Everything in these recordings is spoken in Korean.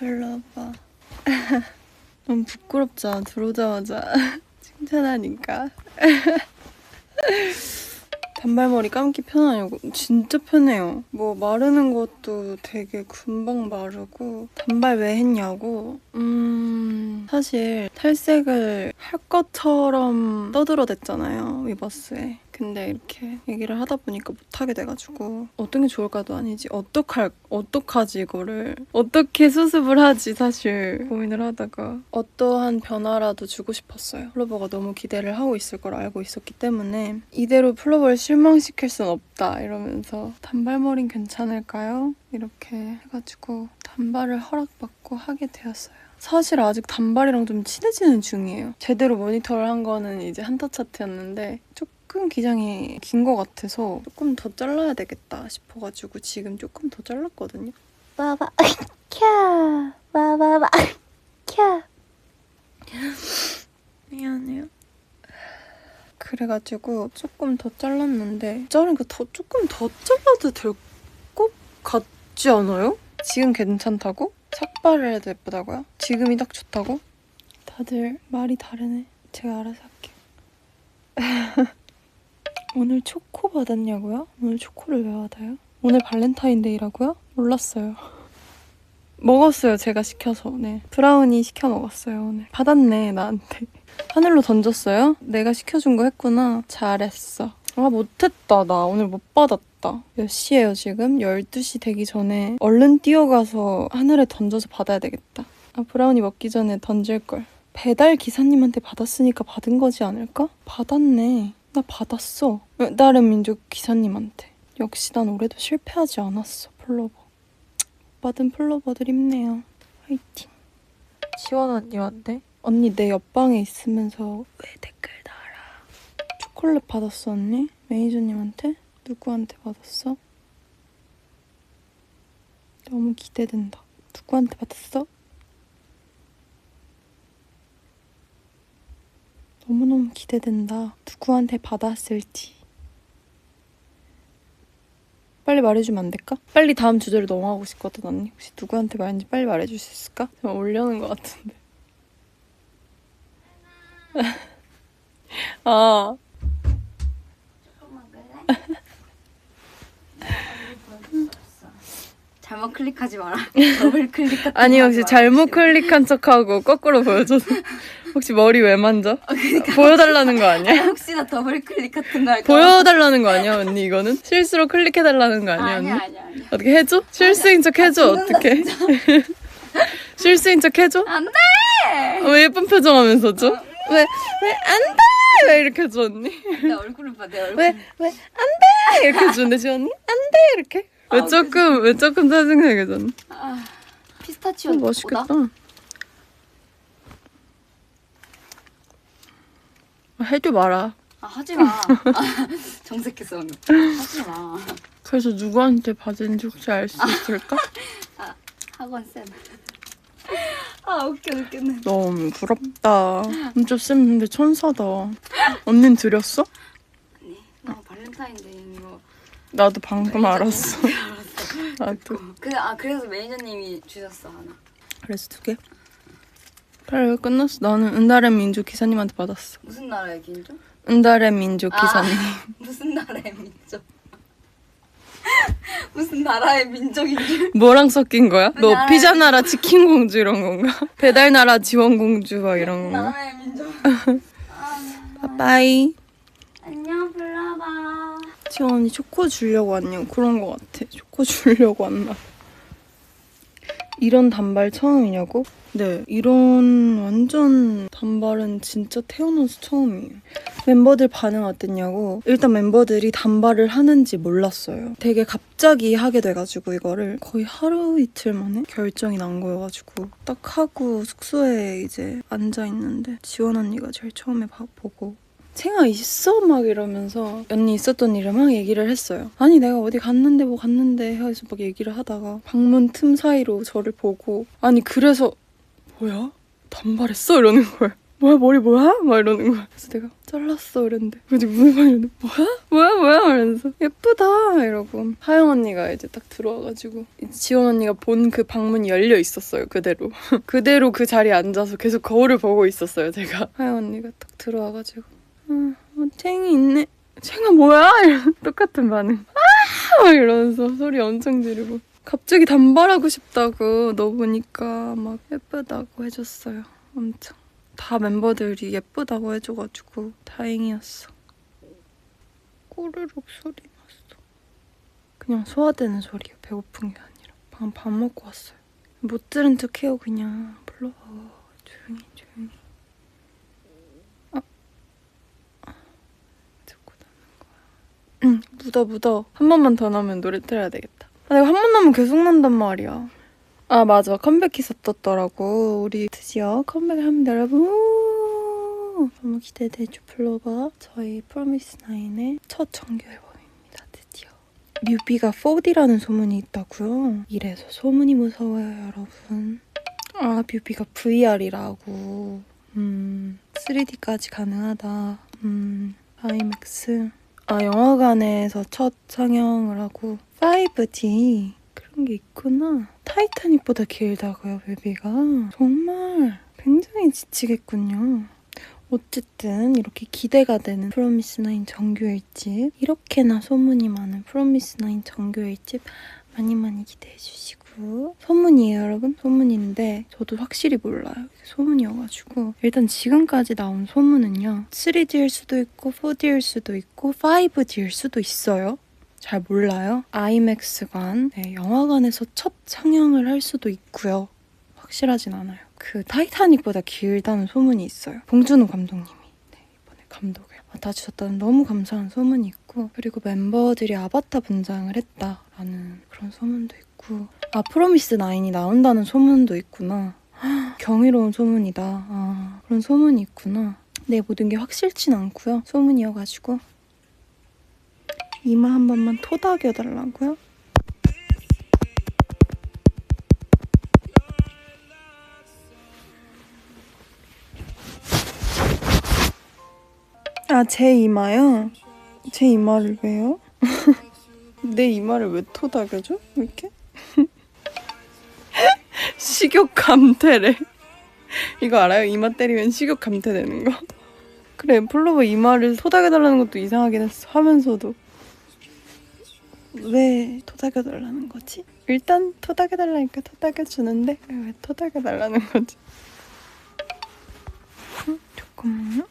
플러버. 너무 부끄럽잖아, 들어오자마자. 칭찬하니까. 단발머리 감기 편하냐고 진짜 편해요 뭐 마르는 것도 되게 금방 마르고 단발 왜 했냐고 음 사실 탈색을 할 것처럼 떠들어댔잖아요 위버스에. 근데 이렇게 얘기를 하다 보니까 못하게 돼가지고 어떤 게 좋을까도 아니지 어떡할 어떡하지 이거를. 어떻게 수습을 하지 사실 고민을 하다가 어떠한 변화라도 주고 싶었어요. 플로버가 너무 기대를 하고 있을 걸 알고 있었기 때문에 이대로 플로버를 실망시킬 순 없다 이러면서 단발머리는 괜찮을까요? 이렇게 해가지고 단발을 허락받고 하게 되었어요 사실 아직 단발이랑 좀 친해지는 중이에요. 제대로 모니터를 한 거는 이제 한터 차트였는데 조금 기장이 긴 것 같아서 조금 더 잘라야 되겠다 싶어가지고 지금 조금 더 잘랐거든요. 와봐 캬 와봐봐 캬 미안해요. 그래가지고 조금 더 잘랐는데 자르니까 더 조금 더 잘라도 될 것 같 지 않아요? 지금 괜찮다고? 삭발을 해도 예쁘다고요? 지금이 딱 좋다고? 다들 말이 다르네. 제가 알아서 할게요. 오늘 초코 받았냐고요? 오늘 초코를 왜 받아요? 오늘 발렌타인데이라고요? 몰랐어요. 먹었어요, 제가 시켜서. 네. 브라우니 시켜 먹었어요, 오늘. 받았네, 나한테. 하늘로 던졌어요? 내가 시켜준 거 했구나. 잘했어. 아, 못했다. 나 오늘 못 받았다. 몇 시예요, 지금? 12시 되기 전에 얼른 뛰어가서 하늘에 던져서 받아야 되겠다. 아, 브라우니 먹기 전에 던질걸. 배달 기사님한테 받았으니까 받은 거지 않을까? 받았네. 나 받았어. 다른 민족 기사님한테. 역시 난 올해도 실패하지 않았어, 플로버. 받은 플로버들 힘내요. 화이팅. 지원 언니 왔네? 언니 내 옆방에 있으면서 왜 댓글 달아? 초콜릿 받았어 언니? 매니저님한테? 누구한테 받았어? 너무 기대된다. 누구한테 받았어? 너무너무 기대된다. 누구한테 받았을지. 빨리 말해주면 안 될까? 빨리 다음 주제로 넘어가고 싶거든 언니. 혹시 누구한테 말했는지 빨리 말해줄 수 있을까? 제가 올려는 것 같은데. 아, 잘못 클릭하지 마라 더블 클릭 같은 아니 거 혹시 하지 마라. 잘못 클릭한 척하고 거꾸로 보여줘서 혹시 머리 왜 만져? 보여달라는 거 아니야? 혹시나 더블 클릭 같은 거 할까 보여달라는 거 아니야 언니 이거는? 실수로 클릭해달라는 거 아니야 언니? 아니야 아니야 아니야 어떻게 해줘? 실수인 척 해줘 어떻게? 실수인 척 해줘? 안돼 어, 왜 예쁜 표정 하면서 줘? 왜? 왜 안 돼? 왜 이렇게 해줘 언니? 내 얼굴을 봐 내 얼굴 왜? 왜 안 돼? 이렇게 해주는데 지원이? 안 돼? 이렇게? 왜 아, 조금 왜 조금 짜증나게 줬니? 아, 피스타치오 어, 맛있겠다. 아, 해줘 마라. 아 하지 마 아, 정색했어 방금 하지 마 그래서 누구한테 받은지 혹시 알 수 있을까? 학원 쌤 아 웃겨 웃겼네 너무 부럽다. 진짜 쌤 근데 천사다. 언닌 드렸어? 아니 나 발렌타인데이 이거 나도 방금 알았어. 나도. 그아 그래서 매니저님이 주셨어 하나 그래서 두 개? 그래 끝났어. 나는 은달의 민족 기사님한테 받았어. 무슨 나라의 민족? 은달의 민족 아. 기사님. 무슨 나라의 민족? 무슨 나라의 민족인지 뭐랑 섞인 거야? 너 나라의 피자 나라 치킨 공주 이런 건가? 배달 나라 지원 공주 막 이런 건가? 나라의 민족 아, 빠이. 안녕 불러봐 지원 언니 초코 주려고 왔냐? 그런 거 같아. 초코 주려고 왔나? 이런 단발 처음이냐고? 네, 이런 완전 단발은 진짜 태어나서 처음이에요. 멤버들 반응 어땠냐고? 일단 멤버들이 단발을 하는지 몰랐어요. 되게 갑자기 하게 돼가지고 이거를 거의 하루 이틀 만에 결정이 난 거여가지고 딱 하고 숙소에 이제 앉아 있는데 지원 언니가 제일 처음에 봐- 보고 생아 있어? 막 이러면서 언니 있었던 일을 막 얘기를 했어요. 아니 내가 어디 갔는데 뭐 갔는데 해서 막 얘기를 하다가 방문 틈 사이로 저를 보고 아니 그래서 뭐야? 단발했어? 이러는 거예요. 뭐야 머리 뭐야? 막 이러는 거야. 그래서 내가 잘랐어 이랬는데 그지 무슨 말이 는 뭐야? 뭐야 뭐야? 이러면서 예쁘다 이러고 하영 언니가 이제 딱 들어와가지고 지원 언니가 본 그 방문이 열려 있었어요 그대로 그대로 그 자리에 앉아서 계속 거울을 보고 있었어요 제가 하영 언니가 딱 들어와가지고 어, 어 챙이 있네 챙아 뭐야? 이런 똑같은 반응 아! 막 이러면서 소리 엄청 지르고 갑자기 단발하고 싶다고 너 보니까 막 예쁘다고 해줬어요 엄청 다 멤버들이 예쁘다고 해줘가지고 다행이었어. 꼬르륵 소리 났어. 그냥 소화되는 소리야. 배고픈 게 아니라. 방금 밥 먹고 왔어요. 못 들은 척 해요 그냥. 불러봐. 조용히 조용히. 아. 아. 듣고 나는 거야. 응. 묻어 묻어. 한 번만 더 나오면 노래 틀어야 되겠다. 아, 내가 한 번 나오면 계속 난단 말이야. 아 맞아 컴백 기사 떴더라고 우리 드디어 컴백을 합니다 여러분 우! 너무 기대되죠 플로버 저희 프로미스 나인의 첫 정규 앨범입니다 드디어 뮤비가 4D라는 소문이 있다고요 이래서 소문이 무서워요 여러분 아 뮤비가 VR이라고 음 3D까지 가능하다 음 아이맥스 아 영화관에서 첫 상영을 하고 5D 그런 게 있구나. 타이타닉보다 길다고요, 뮤비가. 정말 굉장히 지치겠군요. 어쨌든 이렇게 기대가 되는 프로미스나인 정규 1집 이렇게나 소문이 많은 프로미스나인 정규 1집 많이 많이 기대해 주시고 소문이에요 여러분 소문인데 저도 확실히 몰라요 소문이어가지고 일단 지금까지 나온 소문은요 3D일 수도 있고 4D일 수도 있고 5D일 수도 있어요 잘 몰라요. 아이맥스관, 네, 영화관에서 첫 상영을 할 수도 있고요. 확실하진 않아요. 그 타이타닉보다 길다는 소문이 있어요. 봉준호 감독님이 네, 이번에 감독을 맡아주셨다는 너무 감사한 소문이 있고 그리고 멤버들이 아바타 분장을 했다라는 그런 소문도 있고 아 프로미스 나인이 나온다는 소문도 있구나. 헉, 경이로운 소문이다. 아, 그런 소문이 있구나. 네, 모든 게 확실진 않고요. 소문이어가지고 이마 한 번만 토닥여 달라고요? 아, 제 이마요? 제 이마를 왜요? 내 이마를 왜 토닥여줘? 이렇게? 식욕 감퇴래. 이거 알아요? 이마 때리면 식욕 감퇴되는 거. 그래, 플로버 이마를 토닥여달라는 것도 이상하긴 했어. 하면서도. 왜 토닥여달라는 거지? 일단 토닥여달라니까 토닥여주는데 왜 토닥여달라는 거지? 응? 잠깐만요.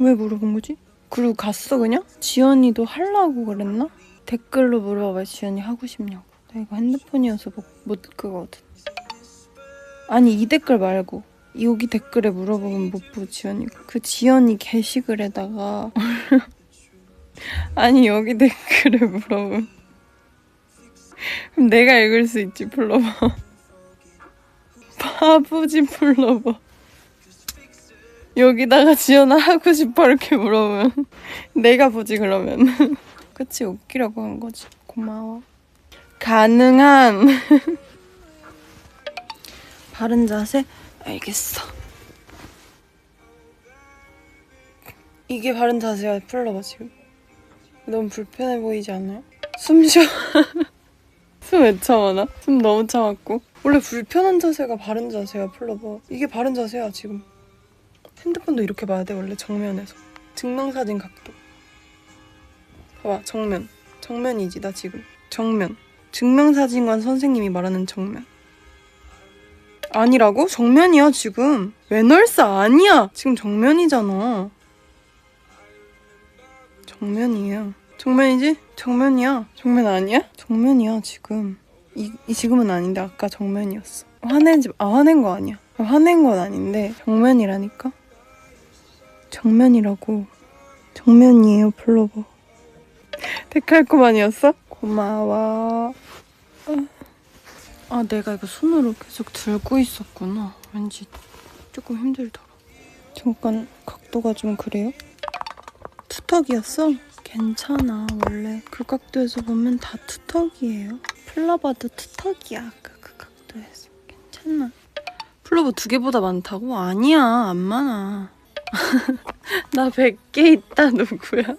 왜 물어본 거지? 그리고 갔어 그냥? 지연이도 하려고 그랬나? 댓글로 물어봐 지연이 하고 싶냐고. 나 이거 핸드폰이어서 못, 못 그거거든. 아니 이 댓글 말고. 여기 댓글에 물어보면 못 보고 지연이가 그 지연이 게시글에다가 아니 여기 댓글에 물어보면. 그럼 내가 읽을 수 있지 플로버 바보지 플로버 여기다가 지연아 하고 싶어 이렇게 물어보면. 내가 보지 그러면. 그치 웃기려고 한 거지. 고마워. 가능한 바른 자세 알겠어 이게 바른 자세야 플로버 지금 너무 불편해 보이지 않아요? 숨 쉬어. 숨 왜 참아나? 숨 너무 참았고. 원래 불편한 자세가 바른 자세야, 플러버. 이게 바른 자세야, 지금. 핸드폰도 이렇게 봐야 돼, 원래 정면에서. 증명사진 각도. 봐봐, 정면. 정면이지, 나 지금. 정면. 증명사진관 선생님이 말하는 정면. 아니라고? 정면이야, 지금. 웨널사 아니야! 지금 정면이잖아. 정면이에요. 정면이지? 정면이야. 정면 아니야? 정면이야 지금. 이, 이 지금은 아닌데 아까 정면이었어. 화내지 아 화낸 거 아니야. 화낸 건 아닌데 정면이라니까. 정면이라고. 정면이에요 플로버. 데칼코만이었어? 고마워. 아 내가 이거 손으로 계속 들고 있었구나. 왠지 조금 힘들더라. 잠깐 각도가 좀 그래요? 투턱이었어? 괜찮아. 원래 그 각도에서 보면 다 투턱이에요. 플러버도 투턱이야. 아까 그 각도에서. 괜찮아. 플로버 두 개보다 많다고? 아니야, 안 많아. 나 100개 있다, 누구야?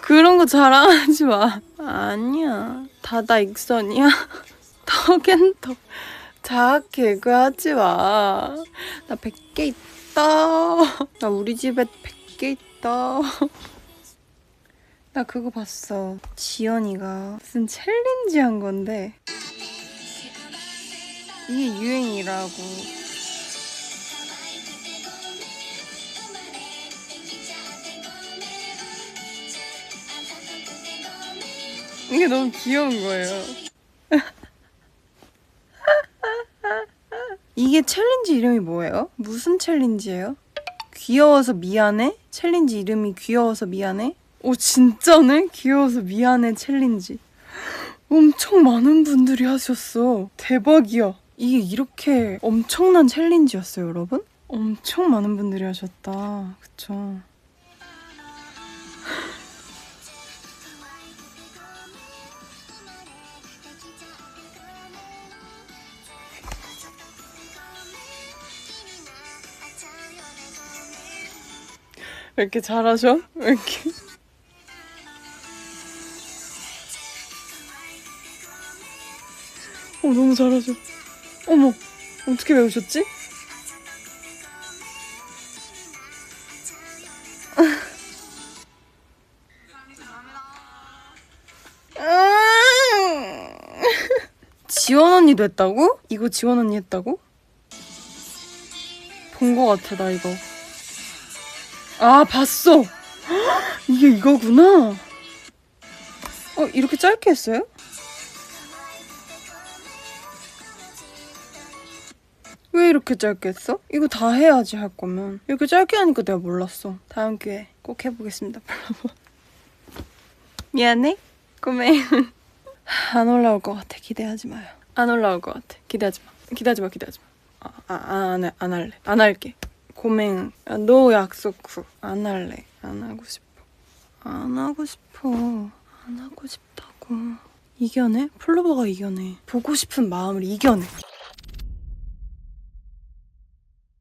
그런 거 자랑하지 마. 아니야. 다다 익선이야. 턱앤턱. 자학 개그하지 마. 나 100개 있다. 나 우리 집에 100개 있다. 나 그거 봤어. 지연이가 무슨 챌린지 한 건데. 이게 유행이라고. 이게 너무 귀여운 거예요. 이게 챌린지 이름이 뭐예요? 무슨 챌린지예요? 귀여워서 미안해? 챌린지 이름이 귀여워서 미안해? 오 진짜네? 귀여워서 미안해 챌린지. 엄청 많은 분들이 하셨어. 대박이야. 이게 이렇게 엄청난 챌린지였어요, 여러분? 엄청 많은 분들이 하셨다. 그쵸? 왜 이렇게 잘하셔? 왜 이렇게? 어, 너무 잘하셔. 어머, 어떻게 배우셨지? 지원 언니도 했다고? 이거 지원 언니 했다고? 본 거 같아, 나 이거. 아, 봤어! 헉, 이게 이거구나! 어, 이렇게 짧게 했어요? 왜 이렇게 짧게 했어? 이거 다 해야지 할 거면. 이렇게 짧게 하니까 내가 몰랐어. 다음 기회에 꼭 해보겠습니다 미안해. 꼬맹 안 올라올 것 같아. 기대하지 마요. 안 올라올 것 같아. 기대하지 마. 기대하지 마. 기대하지 마아안 안 할래. 안 할게 고맹 야, 너 약속 후 안 할래? 안 하고 싶어. 안 하고 싶어. 안 하고 싶다고. 이겨내? 플로버가 이겨내. 보고 싶은 마음을 이겨내